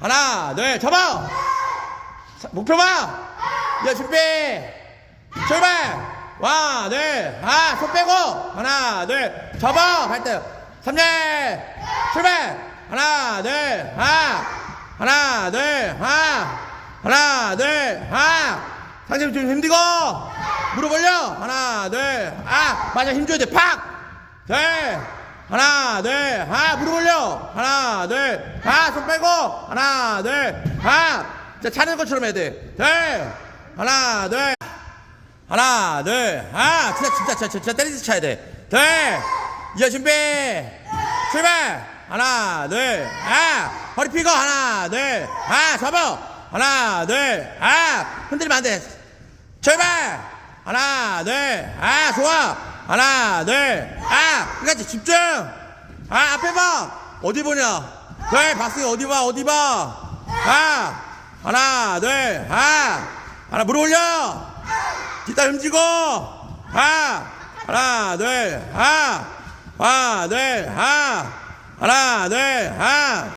하나, 둘, 접어! 자, 목표 봐! 야, 준비! 출발! 와, 둘, 아, 손 빼고! 하나, 둘, 접어! 발등! 삼열! 출발! 하나, 둘, 아! 하나, 둘, 아! 하나, 둘, 아! 상체 좀 힘들고! 무릎 올려! 하나, 둘, 아! 맞아, 힘줘야 돼! 팍! 둘! 하나, 둘, 아, 무릎 올려! 하나, 둘, 아, 손 빼고! 하나, 둘, 아! 자, 차는 것처럼 해야 돼. 둘! 하나, 둘! 하나, 둘, 아, 진짜, 진짜, 진짜, 진짜 때리듯이 차야 돼. 둘, 이제 준비, 출발. 하나, 둘, 아, 허리 펴고 하나, 둘, 아, 접어. 하나, 둘, 아, 흔들리면 안 돼. 출발. 하나, 둘, 아, 좋아. 하나, 둘, 아, 끝까지 집중. 아, 앞에 봐. 어디 보냐? 둘, 박승희 어디 봐, 어디 봐. 아, 하나, 둘, 아, 하나 무릎 올려. 뒷다 흠지고 하 하나 둘하 하나 둘하 하나 둘하